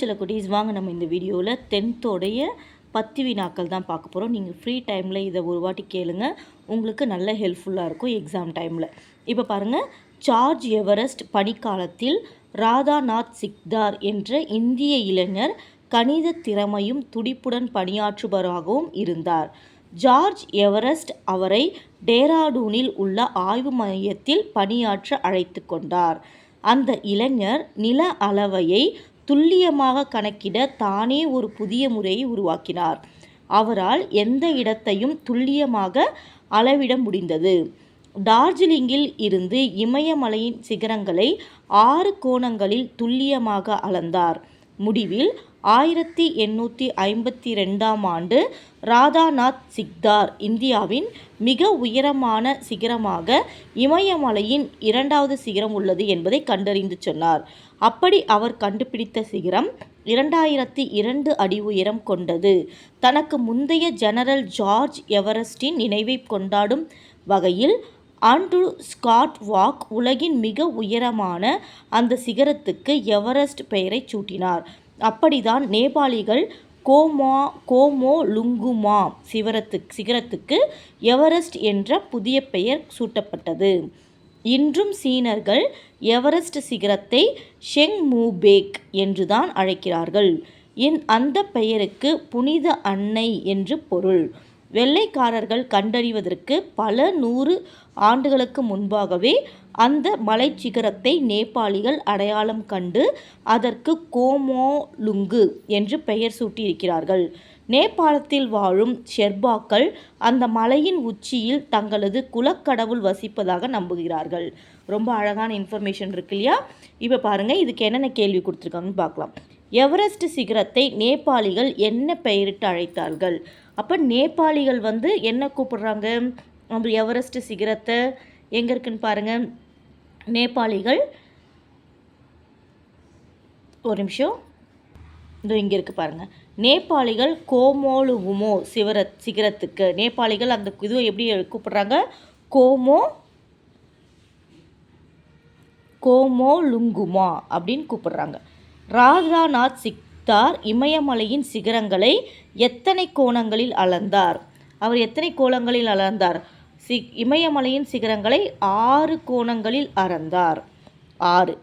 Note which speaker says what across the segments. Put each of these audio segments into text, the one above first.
Speaker 1: சில குட்டீஸ் வாங்க நம்ம இந்த வீடியோவில் டென்த்தோடைய பத்து வினாக்கள் தான் பார்க்க போகிறோம் நீங்கள் ஃப்ரீ டைமில் இதை ஒரு வாட்டி கேளுங்க. உங்களுக்கு நல்ல ஹெல்ப்ஃபுல்லாக இருக்கும் எக்ஸாம் டைமில் இப்போ பாருங்கள் சார்ஜ் எவரெஸ்ட் பணிக்காலத்தில் ராதாநாத் சிக்தார் என்ற இந்திய இளைஞர் கணித திறமையும் துடிப்புடன் பணியாற்றுபவராகவும் இருந்தார். ஜார்ஜ் எவரெஸ்ட் அவரை டேராடூனில் உள்ள ஆய்வு மையத்தில் பணியாற்ற அழைத்து கொண்டார். அந்த இளைஞர் நில அளவையை துல்லியமாக கணக்கிட தானே ஒரு புதிய முறையை உருவாக்கினார். அவரால் எந்த இடத்தையும் துல்லியமாக அளவிட முடிந்தது. டார்ஜிலிங்கில் இருந்து இமயமலையின் சிகரங்களை ஆறு கோணங்களில் துல்லியமாக அளந்தார். முடிவில் ஆயிரத்தி எண்ணூற்றி ஐம்பத்தி ரெண்டாம் ஆண்டு ராதாநாத் சிக்தார் இந்தியாவின் மிக உயரமான சிகரமாக இமயமலையின் இரண்டாவது சிகரம் உள்ளது என்பதை கண்டறிந்து சொன்னார். அப்படி அவர் கண்டுபிடித்த சிகரம் இரண்டாயிரத்தி இரண்டு அடி உயரம் கொண்டது. தனக்கு முந்தைய ஜெனரல் ஜார்ஜ் எவரெஸ்டின் நினைவை கொண்டாடும் வகையில் ஆண்ட்ரூ ஸ்காட் வாக் உலகின் மிக உயரமான அந்த சிகரத்துக்கு எவரெஸ்ட் பெயரை சூட்டினார். அப்படிதான் நேபாளிகள் கோமா கோமோ லுங்குமா சிவரத்து சிகரத்துக்கு எவரெஸ்ட் என்ற புதிய பெயர் சூட்டப்பட்டது. இன்றும் சீனர்கள் எவரெஸ்ட் சிகரத்தை ஷெங் மூபேக் என்றுதான் அழைக்கிறார்கள். என் அந்த பெயருக்கு புனித அன்னை என்று பொருள். வெள்ளைக்காரர்கள் கண்டறிவதற்கு பல நூறு ஆண்டுகளுக்கு முன்பாகவே அந்த மலைச்சிகரத்தை நேபாளிகள் அடையாளம் கண்டு அதற்கு கோமோலுங்கு என்று பெயர் சூட்டியிருக்கிறார்கள். நேபாளத்தில் வாழும் ஷெர்பாக்கள் அந்த மலையின் உச்சியில் தங்களது குலக்கடவுள் வசிப்பதாக நம்புகிறார்கள். ரொம்ப அழகான இன்ஃபர்மேஷன் இருக்கு இல்லையா? இப்போ பாருங்கள் இதுக்கு என்னென்ன கேள்வி கொடுத்துருக்காங்கன்னு பார்க்கலாம். எவரெஸ்ட் சிகரத்தை நேபாளிகள் என்ன பெயரிட்டு அழைத்தார்கள்? அப்போ நேபாளிகள் வந்து என்ன கூப்பிடுறாங்க? நம்ம எவரெஸ்ட் சிகரத்தை எங்கே இருக்குன்னு பாருங்கள் நேபாளிகள் ஒரு நிமிஷம். இதோ இங்கே இருக்குது பாருங்கள் நேபாளிகள் கோமோலுகுமோ சிவர சிகரத்துக்கு. நேபாளிகள் அந்த இதுவை எப்படி கூப்பிட்றாங்க? கோமோ கோமோ லுங்குமா அப்படின்னு கூப்பிட்றாங்க. கூப்பிடுறாங்க சிக் தார் இமயமலையின் சிகரங்களை எத்தனை கோணங்களில் அளந்தார்? அவர் எத்தனை கோணங்களில் அளந்தார்? சி இமயமலையின் சிகரங்களை ஆறு கோணங்களில் அறந்தார். ஆறு.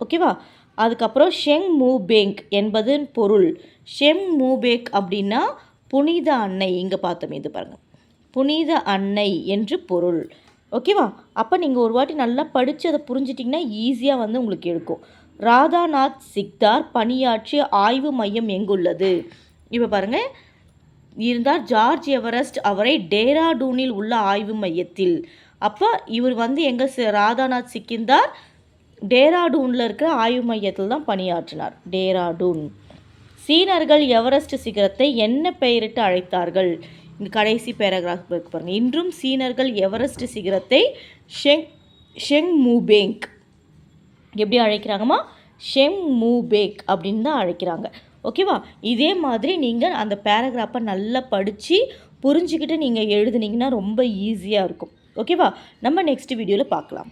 Speaker 1: ஓகேவா? அதுக்கப்புறம் ஷெங் மூபேங்க் என்பதன் பொருள். ஷெங் மூபேக் அப்படின்னா புனித அன்னை. இங்கே பார்த்தோம் இது பாருங்கள் புனித அன்னை என்று பொருள். ஓகேவா? அப்போ நீங்கள் ஒரு வாட்டி நல்லா படித்து அதை புரிஞ்சிட்டிங்கன்னா ஈஸியாக வந்து உங்களுக்கு எடுக்கும். ராதாநாத் சிக்தார் பணியாற்றிய ஆய்வு மையம் எங்குள்ளது? இப்போ பாருங்கள் இருந்தார் ஜார்ஜ் எவரெஸ்ட் அவரை டேராடூனில் உள்ள ஆய்வு மையத்தில். அப்போ இவர் வந்து எங்கே ராதாநாத் சிக்கிந்தார்? டேராடூனில் இருக்கிற ஆய்வு மையத்தில் தான் பணியாற்றினார். டேராடூன். சீனர்கள் எவரெஸ்ட் சிகரத்தை என்ன பெயரிட்டு அழைத்தார்கள்? இங்கே கடைசி பேராகிராஃப் பாருங்கள் இன்றும் சீனர்கள் எவரெஸ்ட் சிகரத்தை ஷெங் ஷெங் மூபேங்க் எப்படி அழைக்கிறாங்கம்மா? ஷெம் மூபேக் அப்படின்னு தான் அழைக்கிறாங்க. ஓகேவா இதே மாதிரி நீங்கள் அந்த பேராகிராஃபை நல்லா படித்து புரிஞ்சுக்கிட்டு நீங்கள் எழுதுனீங்கன்னா ரொம்ப ஈஸியாக இருக்கும். ஓகேவா நம்ம நெக்ஸ்ட் வீடியோவில் பார்க்கலாம்.